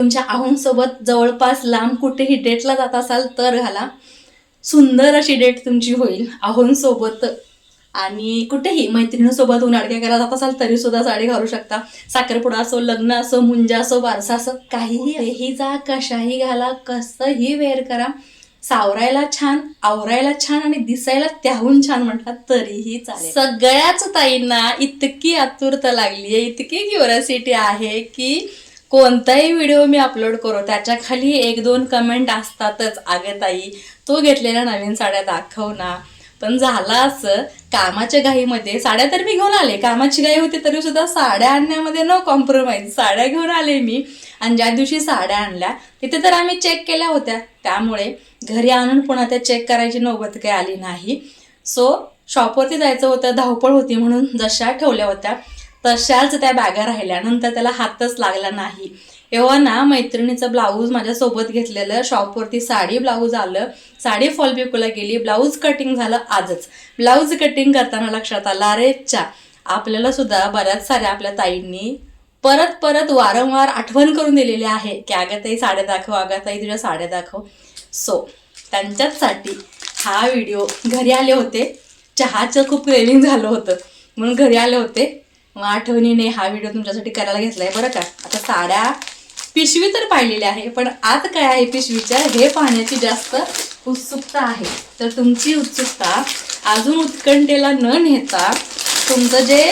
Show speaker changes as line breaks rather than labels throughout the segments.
तुमच्या आहोंसोबत जवळपास लांब कुठेही डेटला जात असाल तर घाला. सुंदर अशी डेट तुमची होईल आहोंसोबत आणि कुठेही मैत्रिणीसोबत उन्हाडक्या करायला जात असाल तरी सुद्धा साडी घालू शकता. साखरपुडा असो लग्न असो मुंजा असो बारसा असो काहीही ही जा कशाही घाला कसंही वेअर करा. सावरायला छान आवरायला छान आणि दिसायला त्याहून छान म्हटला तरीही चालेल. सगळ्याच ताईंना इतकी आतुरता लागली आहे इतकी क्युरियोसिटी आहे की कोणताही व्हिडिओ मी अपलोड करू त्याच्याखाली एक दोन कमेंट असतातच. अगं ताई तो घेतलेल्या नवीन साड्या दाखव ना. पण झालं असं कामाच्या घाईमध्ये साड्या तर मी घेऊन आले. कामाची घाई होती तरी सुद्धा साड्या आणण्यामध्ये नो कॉम्प्रोमाइज साड्या घेऊन आले मी. आणि ज्या दिवशी साड्या आणल्या तिथे तर आम्ही चेक केल्या होत्या. त्यामुळे घरी आणून पुन्हा त्या चेक करायची नौबत काही आली नाही. सो शॉपवरती जायचं होतं धावपळ होती म्हणून जशा ठेवल्या होत्या. तशाच त्या बॅगा राहिल्या. नंतर त्याला हातच लागला नाही. एव्हा ना मैत्रिणीचं ब्लाऊज माझ्यासोबत घेतलेलं शॉपवरती साडी ब्लाऊज आलं. साडी फॉल पिकोला गेली. ब्लाऊज कटिंग झालं आजच. ब्लाऊज कटिंग करताना लक्षात आलं अरे चा आपल्याला सुद्धा बऱ्याच साऱ्या आपल्या ताईंनी परत परत वारंवार आठवण करून दिलेली आहे. की अगं ताई साड्या दाखव अगताई तुझ्या साड्या दाखव. सो त्यांच्याचसाठी हा व्हिडिओ घरी आले होते. चहाचं खूप क्रेविंग झालं होतं. म्हणून घरी आले होते. मग आठवणीने हा व्हिडिओ तुमच्यासाठी करायला घेतलाय. बरं का? आता साड्या पिशवी तर पाहिलेली आहे पण आत काय आहे पिशवीच्या? हे पाहण्याची जास्त उत्सुकता आहे. तर तुमची उत्सुकता अजून उत्कंठेला न नेता तुमचं जे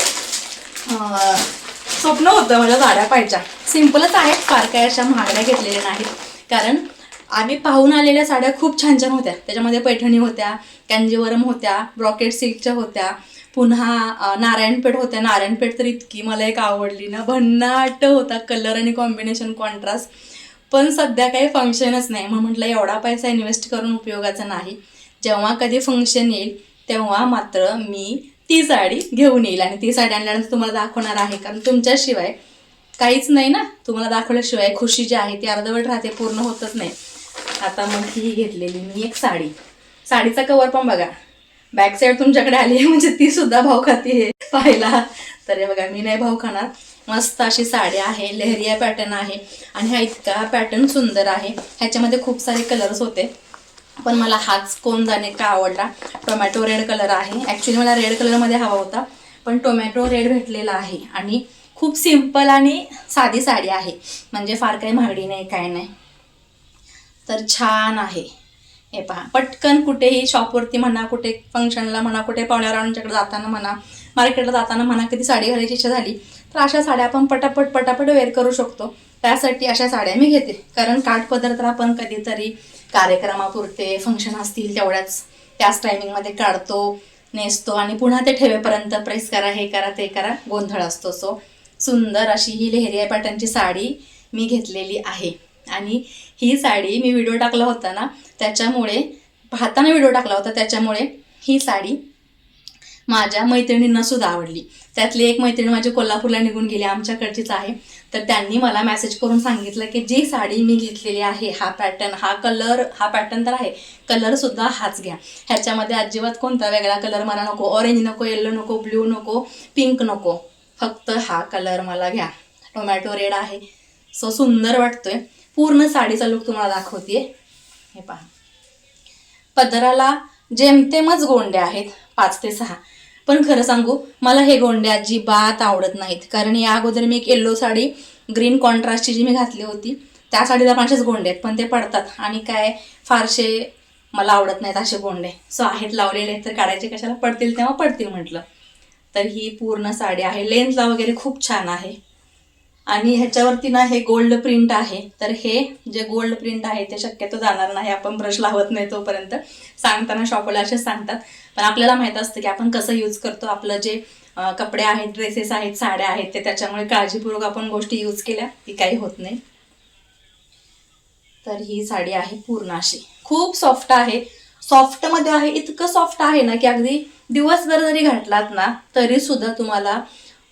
स्वप्न होतं मला साड्या पाहिच्या सिम्पलच आहेत फार काय अशा महागड्या घेतलेल्या नाहीत. कारण आम्ही पाहून आलेल्या साड्या खूप छान छान होत्या. त्याच्यामध्ये पैठणी होत्या कॅन्जीवरम होत्या ब्रॉकेट सिल्कच्या होत्या. पुन्हा नारायणपेठ होत्या. नारायणपेठ तर इतकी मला एक आवडली ना. भन्नाट होता कलर आणि कॉम्बिनेशन कॉन्ट्रास्ट पण सध्या काही फंक्शनच नाही. मग म्हटलं एवढा पैसा इन्व्हेस्ट करून उपयोगाचा नाही. जेव्हा कधी फंक्शन येईल तेव्हा मात्र मी ती साडी घेऊन येईल. आणि ती साडी आणल्यानंतर तुम्हाला दाखवणार आहे. कारण तुमच्याशिवाय काहीच नाही ना. तुम्हाला दाखवल्याशिवाय खुशी जी आहे ती अर्धवट राहते पूर्ण होतच नाही. आता मग ही घेतलेली मी एक साडी. साडीचा कवर पण बघा. बॅक साईड तुमच्याकडे आली आहे म्हणजे ती सुद्धा भाव खाती आहे पाहायला. तर हे बघा मी नाही भाव खाणार. मस्त अशी साडी आहे लेहरिया पॅटर्न आहे. आणि हा इतका पॅटर्न सुंदर आहे. ह्याच्यामध्ये खूप सारे कलर्स होते. पण मला हाच कोण जाणे का आवडला? टोमॅटो रेड कलर आहे. ॲक्च्युली मला रेड कलरमध्ये हवा होता. पण टोमॅटो रेड भेटलेला आहे. आणि खूप सिंपल आणि साधी साडी आहे. म्हणजे फार काही महागडी नाही काय नाही. तर छान आहे. हे पहा. पटकन कुठेही शॉपवरती म्हणा कुठे फंक्शनला म्हणा कुठे पाहुण्यारांच्याकडे जाताना म्हणा मार्केटला जाताना म्हणा कधी साडी घालायची इच्छा झाली तर अशा साड्या आपण पटापट पटापट वेअर करू शकतो. त्यासाठी अशा साड्या मी घेते. कारण काठपदार्थ आपण कधीतरी कार्यक्रमापुरते फंक्शन असतील तेवढ्याच. त्याच टायमिंगमध्ये काढतो नेसतो आणि पुन्हा ते ठेवेपर्यंत प्रेस करा हे करा ते करा गोंधळ असतो. सो सुंदर अशी ही लेहरिया पॅटर्नची साडी मी घेतलेली आहे. आणि ही साडी मी व्हिडिओ टाकला होता ना त्याच्यामुळे पाहताना व्हिडिओ टाकला होता त्याच्यामुळे ही साडी माझ्या मैत्रिणींना सुद्धा आवडली. त्यातली एक मैत्रीण माझी कोल्हापूरला निघून गेली आमच्याकडचीच आहे. तर त्यांनी मला मेसेज करून सांगितलं की जी साडी मी घेतलेली आहे हा पॅटर्न हा कलर हा पॅटर्न तर आहे कलरसुद्धा हाच घ्या. ह्याच्यामध्ये अजिबात कोणता वेगळा कलर मला नको ऑरेंज नको येल्लो नको ब्ल्यू नको पिंक नको. फक्त हा कलर मला घ्या. टोमॅटो रेड आहे. सो सुंदर वाटतोय. पूर्ण साडीचा लुक तुम्हाला दाखवते हे पहा. पदराला जेमतेमच गोंडे आहेत पाच ते सहा. पण खरं सांगू मला हे गोंडे अजिबात आवडत नाहीत. कारण या अगोदर मी एक येल्लो साडी ग्रीन कॉन्ट्रास्टची जी मी घातली होती त्या साडीला पाचशेच गोंडे आहेत. पण ते पडतात. आणि काय फारसे मला आवडत नाहीत असे गोंडे. सो आहेत लावलेले आहेत तर काढायचे कशाला? पडतील तेव्हा पडतील म्हटलं. तर ही पूर्ण साडी आहे. लेन्थला वगैरे खूप छान आहे. आणि ह्याच्यावरती ना हे गोल्ड प्रिंट आहे. तर हे जे गोल्ड प्रिंट आहे ते शक्यतो जाणार नाही. आपण ब्रश लावत नाही तोपर्यंत. सांगताना शॉपला असेच सांगतात. पण आपल्याला माहीत असतं की आपण कसं यूज करतो. आपलं जे कपडे आहेत ड्रेसेस आहेत साड्या आहेत ते त्याच्यामुळे काळजीपूर्वक आपण गोष्टी यूज केल्या की काही होत नाही. तर ही साडी आहे पूर्ण अशी. खूप सॉफ्ट आहे. सॉफ्टमध्ये आहे इतकं सॉफ्ट आहे ना की अगदी दिवसभर जरी घातलात ना तरी सुद्धा तुम्हाला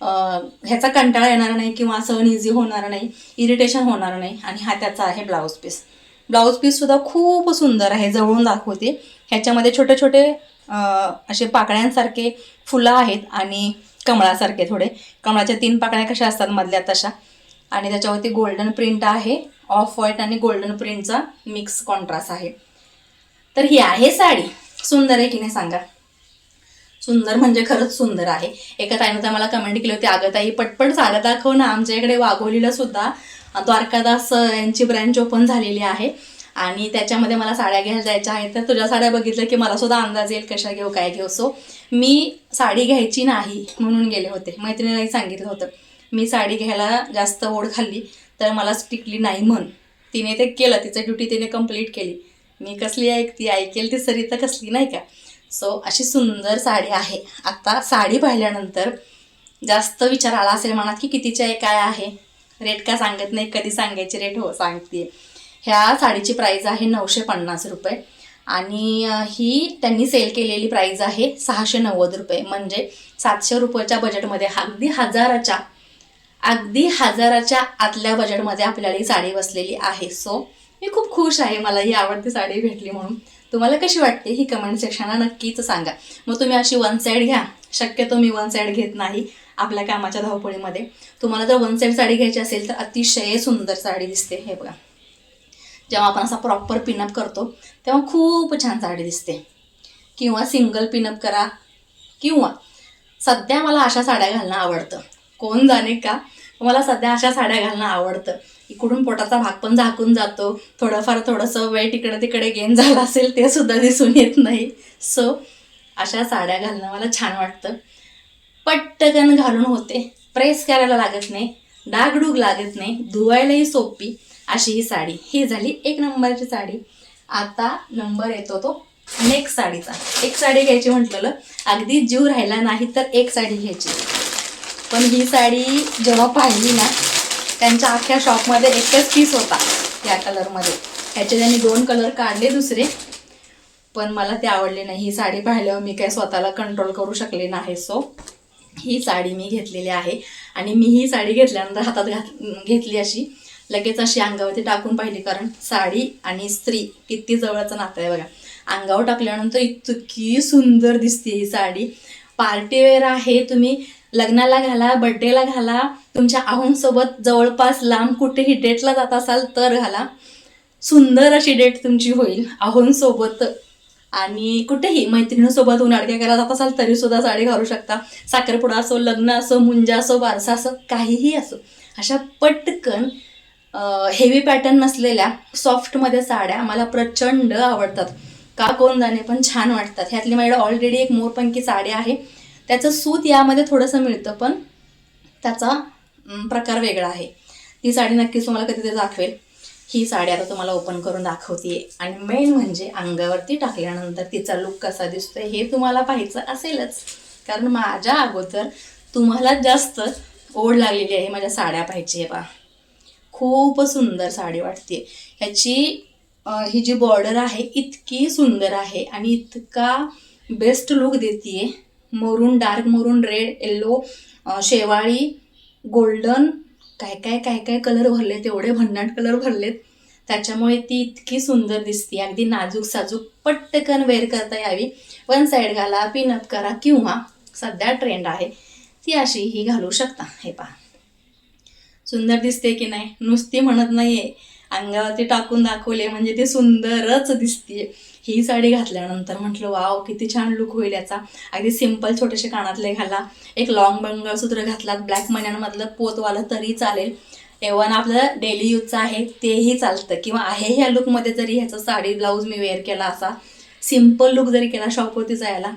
ह्याचा कंटाळा येणार नाही किंवा असं इझी होणार नाही इरिटेशन होणार नाही. आणि हा त्याचा आहे ब्लाऊज पीस ब्लाऊज पीससुद्धा खूप सुंदर आहे जवळून दाखवते. ह्याच्यामध्ये छोटे छोटे असे पाकळ्यांसारखे फुलं आहेत आणि कमळासारखे थोडे. कमळाच्या तीन पाकळ्या कशा असतात मधल्या तशा. आणि त्याच्यावरती गोल्डन प्रिंट आहे ऑफ व्हाईट आणि गोल्डन प्रिंटचा मिक्स कॉन्ट्रास्ट आहे. तर ही आहे साडी. सुंदर आहे की नाही सांगा? सुंदर म्हणजे खरंच सुंदर आहे. एका ताईनं तर मला कमेंट केली होती अगं ताई पटपट साड्या दाखव ना आमच्या इकडे वाघोलीला सुद्धा द्वारकादास यांची ब्रँच ओपन झालेली आहे आणि त्याच्यामध्ये मला साड्या घ्यायला जायच्या आहेत. तर तुझ्या साड्या बघितल्या की मला सुद्धा अंदाज येईल कशा घेऊ काय घेऊ. सो मी साडी घ्यायची नाही म्हणून गेले होते. मैत्रिणीलाही सांगितलं होतं मी साडी घ्यायला जास्त ओढ खाल्ली तर मला टिकली नाही म्हण. तिने ते केलं तिचं ड्युटी तिने कंप्लीट केली. मी कसली ऐकती ऐकेल ती सरी तर कसली नाही का? सो अशी सुंदर साडी आहे. आता साडी पाहिल्यानंतर जास्त विचार आला असेल मनात की कितीची आहे काय आहे? रेट का सांगत नाही कधी सांगायची रेट हो सांगते ह्या साडीची प्राईज आहे नऊशे पन्नास रुपये. आणि ही त्यांनी सेल केलेली प्राईज आहे सहाशे नव्वद रुपये. म्हणजे सातशे रुपयाच्या बजेटमध्ये अगदी हजाराच्या अगदी हजाराच्या आतल्या बजेटमध्ये आपल्याला ही साडी बसलेली आहे. सो मी खूप खुश आहे. मला ही आवडती साडी भेटली म्हणून. तुम्हाला कशी वाटते ही कमेंट सेक्शनला नक्कीच सांगा. मग तुम्ही अशी वन साईड घ्या. शक्यतो मी वन साईड घेत नाही आपल्या कामाच्या धावपळीमध्ये. तुम्हाला जर वन साईड साडी घ्यायची असेल तर अतिशय सुंदर साडी दिसते. हे बघा. जेव्हा आपण असा प्रॉपर पिनअप करतो तेव्हा खूप छान साडी दिसते. किंवा सिंगल पिनअप करा. किंवा सध्या मला अशा साड्या घालणं आवडतं. कोण जाणे का? मला सध्या अशा साड्या घालणं आवडतं. इकडून पोटाचा भाग पण झाकून जातो. थोडंफार थोडंसं वेळ तिकडे तिकडे गेन झाला असेल ते सुद्धा दिसून येत नाही. सो अशा साड्या घालणं मला छान वाटतं. पट्टकन घालून होते. प्रेस करायला लागत नाही. डागडूग लागत नाही. धुवायलाही सोपी अशी ही साडी. ही झाली एक नंबरची साडी. आता नंबर येतो तो नेक्स्ट साडीचा. एक साडी घ्यायची म्हटलेलं अगदी जीव राहिला नाही तर एक साडी घ्यायची. पण ही साडी जेव्हा पाहिली ना त्यांच्या अख्ख्या शॉपमध्ये एकच पीस होता या कलरमध्ये ह्याचे त्यांनी दोन कलर काढले दुसरे. पण मला ते आवडले नाही. ही साडी पाहिल्यावर मी काय स्वतःला कंट्रोल करू शकले नाही सो ही साडी मी घेतलेली आहे. आणि मी ही साडी घेतल्यानंतर हातात घात घेतली अशी. लगेच अशी अंगावरती टाकून पाहिली कारण साडी आणि स्त्री किती जवळचं नातं आहे बघा. अंगावर टाकल्यानंतर इतकी सुंदर दिसते ही साडी. पार्टीवेअर आहे तुम्ही लग्नाला घाला बड्डेला घाला तुमच्या आहोंसोबत जवळपास लांब कुठेही डेटला जात असाल तर घाला. सुंदर अशी डेट तुमची होईल आहोंसोबत आणि कुठेही मैत्रिणीसोबत उन्हाडक्या करायला जात असाल तरी सुद्धा साडी घालू शकता. साखरपुडा असो लग्न असो मुंजा असो बारसा असो काहीही असो. अशा पटकन हेवी पॅटर्न नसलेल्या सॉफ्टमध्ये साड्या मला प्रचंड आवडतात. का कोण जाणे पण छान वाटतात. ह्यातली माझ्याकडे ऑलरेडी एक मोरपंकी साडी आहे. त्याचं सूत यामध्ये थोडंसं मिळतं पण त्याचा प्रकार वेगळा आहे. ती साडी नक्कीच तुम्हाला कधीतरी दाखवेल. ही साडी आता तुम्हाला ओपन करून दाखवते. आणि मेन म्हणजे अंगावरती टाकल्यानंतर तिचा लुक कसा दिसतोय हे तुम्हाला पाहायचं असेलच. कारण माझ्या अगोदर तुम्हाला जास्त ओढ लागलेली आहे माझ्या साड्या पाहिजे बा. खूप सुंदर साडी वाटते. ह्याची ही जी बॉर्डर आहे इतकी सुंदर आहे आणि इतका बेस्ट लुक देते मरून डार्क मरून रेड येल्लो शेवाळी गोल्डन काय काय काय काय कलर भरलेत एवढे भन्नाट कलर भरलेत. त्याच्यामुळे ती इतकी सुंदर दिसते. अगदी नाजूक साजूक पटकन वेअर करता यावी. वन साईड घाला पिनअप करा किंवा सध्या ट्रेंड आहे ती अशी ही घालू शकता. हे पहा. सुंदर दिसते की नाही? नुसती म्हणत नाही आहे अंगावरती टाकून दाखवले म्हणजे ती सुंदरच दिसते ही साडी घातल्यानंतर म्हटलं वाव किती छान लुक होईल याचा. अगदी सिंपल छोटेसे कानातले घाला. एक लॉंग मंगळसूत्र घातलात ब्लॅक मन्यांमधलं पोतवालं तरी चालेल. एवन आपलं डेली यूजचं आहे तेही चालतं. किंवा आहे ह्या लुकमध्ये जरी ह्याचा साडी ब्लाऊज मी वेअर केला असा सिंपल लुक जरी केला शॉपवरती जायला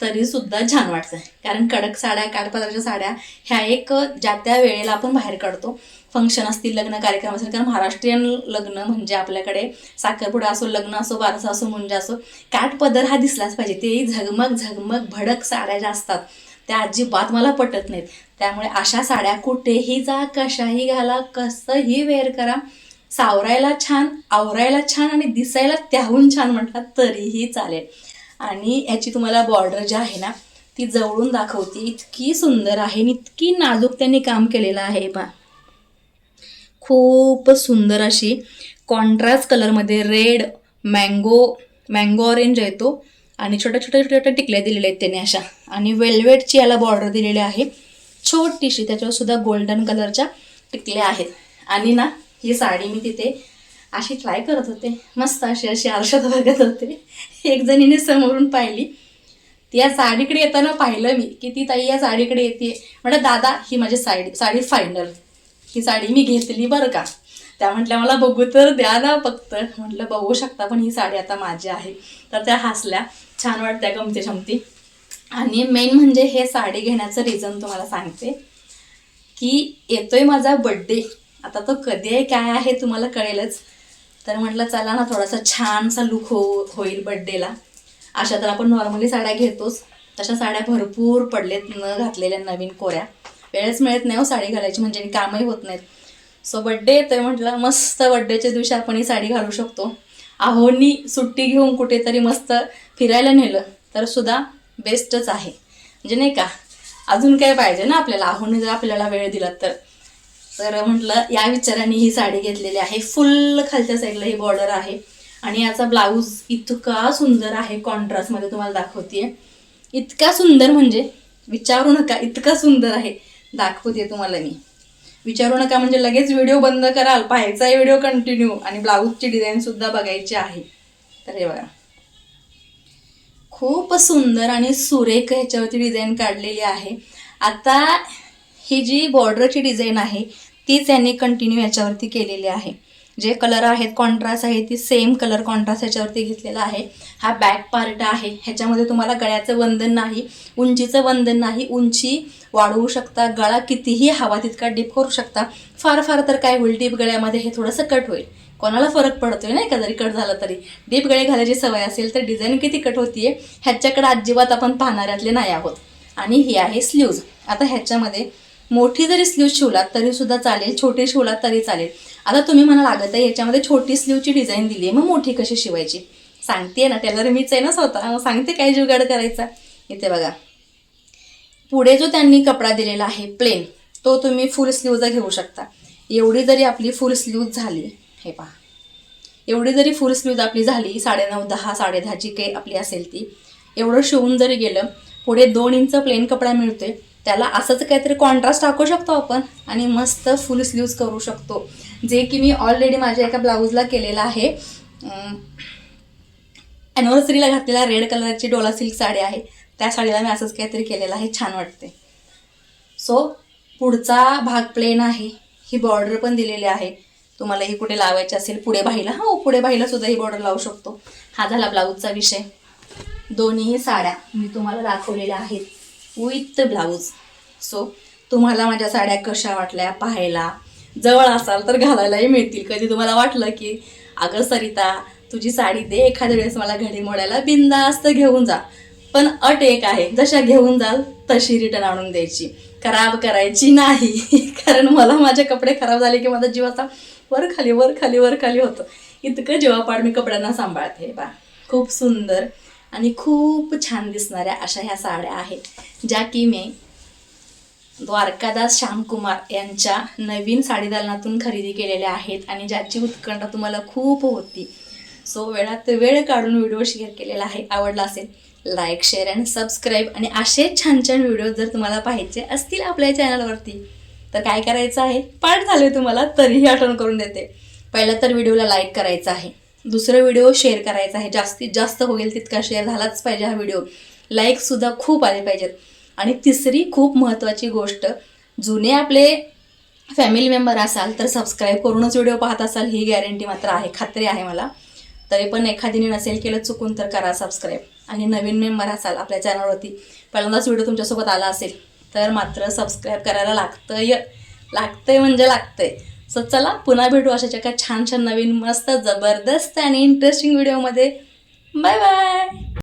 तरी सुद्धा छान वाटतं कारण कडक साड्या काठपदराच्या साड्या ह्या एक ज्या त्या वेळेला आपण बाहेर काढतो. फंक्शन असतील लग्न कार्यक्रम असेल कारण महाराष्ट्रीयन लग्न म्हणजे आपल्याकडे साखरपुडा असो लग्न असो वारसा असो मुंजा असो काठपदर हा दिसलाच पाहिजे. तेही झगमग झगमग भडक साड्या ज्या असतात त्या अजिबात मला पटत नाहीत. त्यामुळे अशा साड्या कुठेही जा कशाही घाला कसंही वेअर करा. सावरायला छान आवरायला छान आणि दिसायला त्याहून छान म्हटलं तरीही चालेल. आणि याची तुम्हाला बॉर्डर जी आहे ना ती जवळून दाखवते. इतकी सुंदर आहे आणि इतकी नाजूक त्यांनी काम केलेलं आहे. बा खूप सुंदर अशी कॉन्ट्रास्ट कलरमध्ये रेड मँगो मँगो ऑरेंज आहे तो. आणि छोट्या छोट्या छोट्या छोट्या टिकल्या दिलेल्या आहेत त्याने अशा. आणि वेल्वेटची याला बॉर्डर दिलेली आहे. छोटीशी त्याच्यावर सुद्धा गोल्डन कलरच्या टिकल्या आहेत. आणि ना ही साडी मी तिथे अशी ट्राय करत होते. मस्त अशी अशी आरशात बघत होते. एक जणीने समोरून पाहिली. ती या साडीकडे येताना पाहिलं मी की ती ताई या साडीकडे येते. म्हणजे दादा ही माझी साडी साडी फायनल ही साडी मी घेतली बरं का? त्या म्हटल्या मला बघू तर द्या ना फक्त. म्हटलं बघू शकता पण ही साडी आता माझी आहे. तर त्या हसल्या. छान वाटत्या गमती शमती आणि मेन म्हणजे हे साडी घेण्याचं रिझन तुम्हाला सांगते की येतोय माझा बड्डे आता तो कधी आहे काय आहे तुम्हाला कळेलच. तर म्हटलं चला ना थोडासा छानसा लुक हो होईल बड्डेला अशा तर आपण नॉर्मली साड्या घेतोच. तशा साड्या भरपूर पडलेत न घातलेल्या नवीन कोऱ्या. वेळच मिळत नाही हो साडी घालायची म्हणजे आणि कामही होत नाहीत. सो बड्डे येतोय म्हटलं मस्त बड्डेच्या दिवशी आपण ही साडी घालू शकतो. आहोनी सुट्टी घेऊन कुठेतरी मस्त फिरायला नेलं तर सुद्धा बेस्टच आहे. म्हणजे नाही का अजून काय पाहिजे ना आपल्याला? आहोनी जर आपल्याला वेळ दिला तर. तर म्हटलं या विचाराने ही साडी घेतलेली आहे. फुल खालच्या साईडला ही बॉर्डर आहे. आणि याचा ब्लाऊज इतका सुंदर आहे कॉन्ट्रास्टमध्ये तुम्हाला दाखवते इतका सुंदर म्हणजे विचारू नका इतका सुंदर आहे. दाखवते तुम्हाला मी. विचारू नका म्हणजे लगेच व्हिडिओ बंद कराल पाहायचा आहे व्हिडिओ कंटिन्यू आणि ब्लाऊजची डिझाईनसुद्धा बघायची आहे. तर हे बघा. खूप सुंदर आणि सुरेख ह्याच्यावरती डिझाईन काढलेली आहे. आता ही जी बॉर्डरची डिझाईन आहे तीच यांनी कंटिन्यू याच्यावरती केलेली आहे. जे कलर आहेत कॉन्ट्रास्ट आहे ती सेम कलर कॉन्ट्रास्ट ह्याच्यावरती घेतलेला आहे. हा बॅक पार्ट आहे. ह्याच्यामध्ये तुम्हाला गळ्याचं बंधन नाही उंचीचं बंधन नाही उंची वाढवू शकता गळा कितीही हवा तितका डीप करू शकता. फार फार तर काय होईल डीप गळ्यामध्ये हे थोडंसं कट होईल. कोणाला फरक पडतोय नाही का जरी कट झाला तरी. डीप गळे घालायची सवय असेल तर डिझाईन किती कट होतीये ह्याच्याकडे अजिबात आपण पाहणाऱ्यातले नाही आहोत. आणि ही आहे स्लीव्ज आता ह्याच्यामध्ये मोठी जरी स्लीव शिवलात तरी सुद्धा चालेल. छोटी शिवलात तरी चालेल. आता तुम्ही मला लागत आहे याच्यामध्ये छोटी स्लीवची डिझाईन दिली आहे मग मोठी कशी शिवायची? सांगते ना त्याला मीच आहे ना स्वतः. मग सांगते काय जुगाड करायचा? इथे बघा. पुढे जो त्यांनी कपडा दिलेला आहे प्लेन तो तुम्ही फुल स्लीवचा घेऊ शकता. एवढी जरी आपली फुल स्लीव झाली हे पहा. एवढी जरी फुल स्लीव आपली झाली साडेनऊ दहा साडेदहाची काही आपली असेल ती एवढं शिवून जरी गेलं पुढे दोन इंच प्लेन कपडा मिळतोय त्याला असंच काहीतरी कॉन्ट्रास्ट टाकू शकतो आपण आणि मस्त फुल स्लीव्ज करू शकतो. जे की मी ऑलरेडी माझ्या एका ब्लाऊजला केलेलं आहे. ॲनिव्हर्सरीला घातलेला रेड कलरची डोला सिल्क साडी आहे. त्या साडीला मी असंच काहीतरी केलेलं आहे छान वाटते सो पुढचा भाग प्लेन आहे. ही बॉर्डर पण दिलेली आहे. तुम्हाला ही कुठे लावायची असेल पुढे बाहीला. हो पुढे बाहीला सुद्धा ही बॉर्डर लावू शकतो. हा झाला ब्लाऊजचा विषय. दोन्ही साड्या मी तुम्हाला दाखवलेल्या आहेत. विथ ब्लाऊज सो तुम्हाला माझ्या साड्या कशा वाटल्या पाहायला? जवळ असाल तर घालायलाही मिळतील. कधी तुम्हाला वाटलं की अगं सरिता तुझी साडी दे एखाद्या वेळेस मला घडी मोडायला बिंदास्त घेऊन जा. पण अट एक आहे जशा घेऊन जाल तशी रिटर्न आणून द्यायची. खराब करायची नाही. कारण मला माझे कपडे खराब झाले की माझा जीव असा वर खाली वर खाली वर खाली होतं. इतकं जेव्हापाड मी कपड्यांना सांभाळते बा खूप सुंदर आणि खूप छान दिसणाऱ्या अशा ह्या साड्या आहेत ज्या की मी द्वारकादास श्यामकुमार यांच्या नवीन साडी दालनातून खरेदी केलेल्या आहेत आणि ज्याची उत्कंठा तुम्हाला खूप होती. सो वेळात वेळ काढून व्हिडिओ शेअर केलेला आहे आवडला असेल लाईक शेअर अँड सबस्क्राईब आणि असे छान छान व्हिडिओ जर तुम्हाला पाहायचे असतील आपल्या चॅनलवरती तर काय करायचं आहे? पाठ झाले तुम्हाला तरीही आठवण करून देते. पहिला तर व्हिडिओला लाईक करायचा आहे. दुसरा व्हिडिओ शेअर करायचा आहे. जास्तीत जास्त होईल तितका शेअर झालाच पाहिजे हा व्हिडिओ लाईकसुद्धा खूप आले पाहिजेत. आणि तिसरी खूप महत्त्वाची गोष्ट जुने आपले फॅमिली मेंबर असाल तर सबस्क्राईब करूनच व्हिडिओ पाहत असाल ही गॅरंटी मात्र आहे खात्री आहे मला. तरी पण एखादीने नसेल केलं चुकून तर करा सबस्क्राईब आणि नवीन मेंबर असाल आपल्या चॅनलवरती. पहिल्यांदाच व्हिडिओ तुमच्यासोबत आला असेल तर मात्र सबस्क्राईब करायला लागतंय लागतंय म्हणजे लागतंय. सो चला पुन्हा भेटू अशाच एका छान छान नवीन मस्त जबरदस्त आणि इंटरेस्टिंग व्हिडिओमध्ये बाय बाय